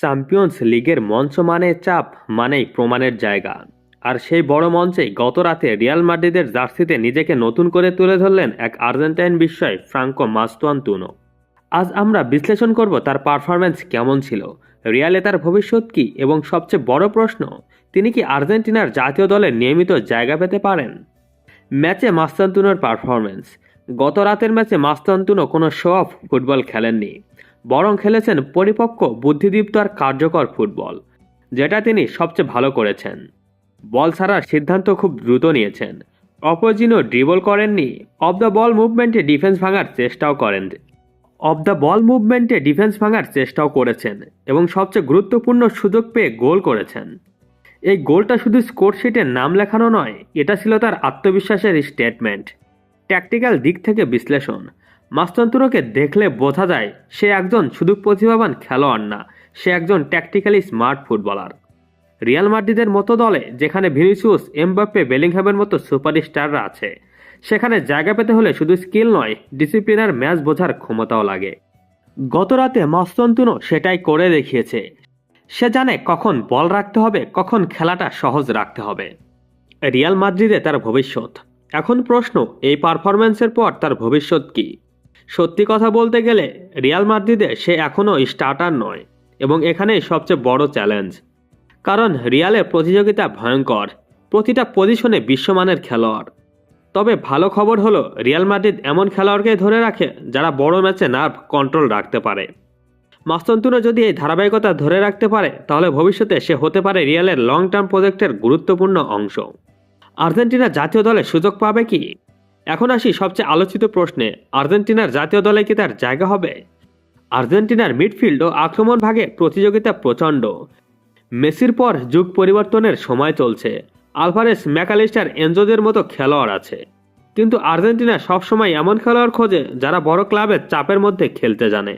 Champions লিগের মঞ্চ মানে চাপ, মানেই প্রমাণের জায়গা। আর সেই বড় মঞ্চে গত রাতে রিয়াল মাদ্রিদের জার্সিতে নিজেকে নতুন করে তুলে ধরলেন এক আর্জেন্টাইন বিস্ময় ফ্রাঙ্কো মাস্তুয়ান্তুনো আজ আমরা বিশ্লেষণ করব তার পারফরম্যান্স কেমন ছিল রিয়ালে তার ভবিষ্যৎ কী এবং সবচেয়ে বড় প্রশ্ন, তিনি কি আর্জেন্টিনার জাতীয় দলে নিয়মিত জায়গা পেতে পারেন? ম্যাচে মাস্তান্তুনোর পারফরম্যান্স গত রাতের ম্যাচে মাস্তান্তুনো কোনো শো অফ ফুটবল খেলেননি। বরং খেলেছেন পরিপক্ক, বুদ্ধিদীপ্ত আর কার্যকর ফুটবল, যেটা তিনি সবচেয়ে ভালো করেছেন। বল ছাড়ার সিদ্ধান্ত খুব দ্রুত নিয়েছেন। অপোজিনও ড্রিবল করেননি। অফ দ্য বল মুভমেন্টে ডিফেন্স ভাঙার চেষ্টাও করেন। অফ দ্য বল মুভমেন্টে ডিফেন্স ভাঙার চেষ্টাও করেছেন এবং সবচেয়ে গুরুত্বপূর্ণ সুযোগ পেয়ে গোল করেছেন। এই গোলটা শুধু স্কোরশিটে নাম লেখানো নয়, এটা ছিল তার আত্মবিশ্বাসের স্টেটমেন্ট ট্যাকটিক্যাল দিক থেকে বিশ্লেষণ। মাস্তন্তুরকে দেখলে বোঝা যায় সে একজন শুধু প্রতিভাবান খেলোয়াড় না, সে একজন ট্যাকটিক্যালি স্মার্ট ফুটবলার রিয়াল মাদ্রিদের মতো দলে, যেখানে ভিনিসিউস, এমবাপ্পে, বেলিংহামের মতো সুপারস্টাররা আছে, সেখানে জায়গা পেতে হলে শুধু স্কিল নয়, ডিসিপ্লিনার ম্যাচ বোঝার ক্ষমতাও লাগে। গত রাতে মাস্তন্তুনো সেটাই করে দেখিয়েছে। সে জানে কখন বল রাখতে হবে, কখন খেলাটা সহজ রাখতে হবে। রিয়াল মাদ্রিদে তার ভবিষ্যৎ। এখন প্রশ্ন, এই পারফরম্যান্সের পর তার ভবিষ্যৎ কি? সত্যি কথা বলতে গেলে, রিয়াল মাদ্রিদে সে এখনও স্টার্টার নয় এবং এখানেই সবচেয়ে বড় চ্যালেঞ্জ। কারণ রিয়ালের প্রতিযোগিতা ভয়ঙ্কর, প্রতিটা পজিশনে বিশ্বমানের খেলোয়াড়। তবে ভালো খবর হলো, রিয়াল মাদ্রিদ এমন খেলোয়াড়কে ধরে রাখে যারা বড় ম্যাচে নার্ভ কন্ট্রোল রাখতে পারে। মাস্তন্তুনো যদি এই ধারাবাহিকতা ধরে রাখতে পারে, তাহলে ভবিষ্যতে সে হতে পারে রিয়ালের লং টার্ম প্রজেক্টের গুরুত্বপূর্ণ অংশ। আর্জেন্টিনা জাতীয় দলে সুযোগ পাবে কি? এখন আসি সবচেয়ে আলোচিত প্রশ্নে। আর্জেন্টিনার জাতীয় দলে কি তার জায়গা হবে? আর্জেন্টিনার মিডফিল্ড ও আক্রমণ ভাগে প্রতিযোগিতা প্রচণ্ড। মেসির পর যুগ পরিবর্তনের সময় চলছে। আলভারেস ম্যাকালিস্টার এনজোদের মতো খেলোয়াড় আছে। কিন্তু আর্জেন্টিনা সবসময় এমন খেলোয়াড় খোঁজে যারা বড় ক্লাবের চাপের মধ্যে খেলতে জানে।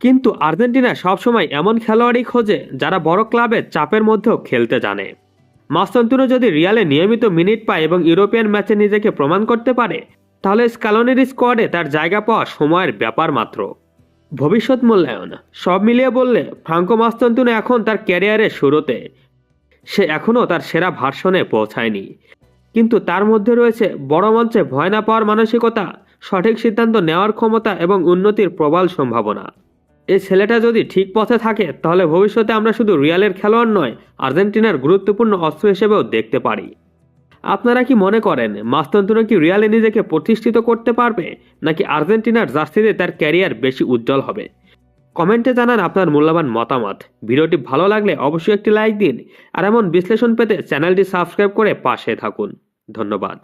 কিন্তু আর্জেন্টিনা সবসময় এমন খেলোয়াড়ই খোঁজে যারা বড় ক্লাবের চাপের মধ্যেও খেলতে জানে। মাস্তান্তুনো যদি রিয়ালে নিয়মিত মিনিট পায় এবং ইউরোপিয়ান ম্যাচে নিজেকে প্রমাণ করতে পারে, তাহলে স্ক্যালোনের স্কোয়াডে তার জায়গা পাওয়া সময়ের ব্যাপার মাত্র। ভবিষ্যৎ মূল্যায়ন। সব মিলিয়ে বললে, ফ্রাঙ্কো মাস্তান্তুনো এখন তার ক্যারিয়ারের শুরুতে। সে এখনও তার সেরা ভার্সনে পৌঁছায়নি। কিন্তু তার মধ্যে রয়েছে বড় মঞ্চে ভয় না পাওয়ার মানসিকতা, সঠিক সিদ্ধান্ত নেওয়ার ক্ষমতা এবং উন্নতির প্রবল সম্ভাবনা। এই ছেলেটা যদি ঠিক পথে থাকে, তাহলে ভবিষ্যতে আমরা শুধু রিয়ালের খেলোয়াড় নয়, আর্জেন্টিনার গুরুত্বপূর্ণ অস্ত্র হিসেবেও দেখতে পারি। আপনারা কি মনে করেন মাস্তান্তুনো কি রিয়ালে নিজেকে প্রতিষ্ঠিত করতে পারবে, নাকি আর্জেন্টিনার জার্সিতে তার ক্যারিয়ার বেশি উজ্জ্বল হবে? কমেন্টে জানান আপনার মূল্যবান মতামত। ভিডিওটি ভালো লাগলে অবশ্যই একটি লাইক দিন, আর এমন বিশ্লেষণ পেতে চ্যানেলটি সাবস্ক্রাইব করে পাশে থাকুন। ধন্যবাদ।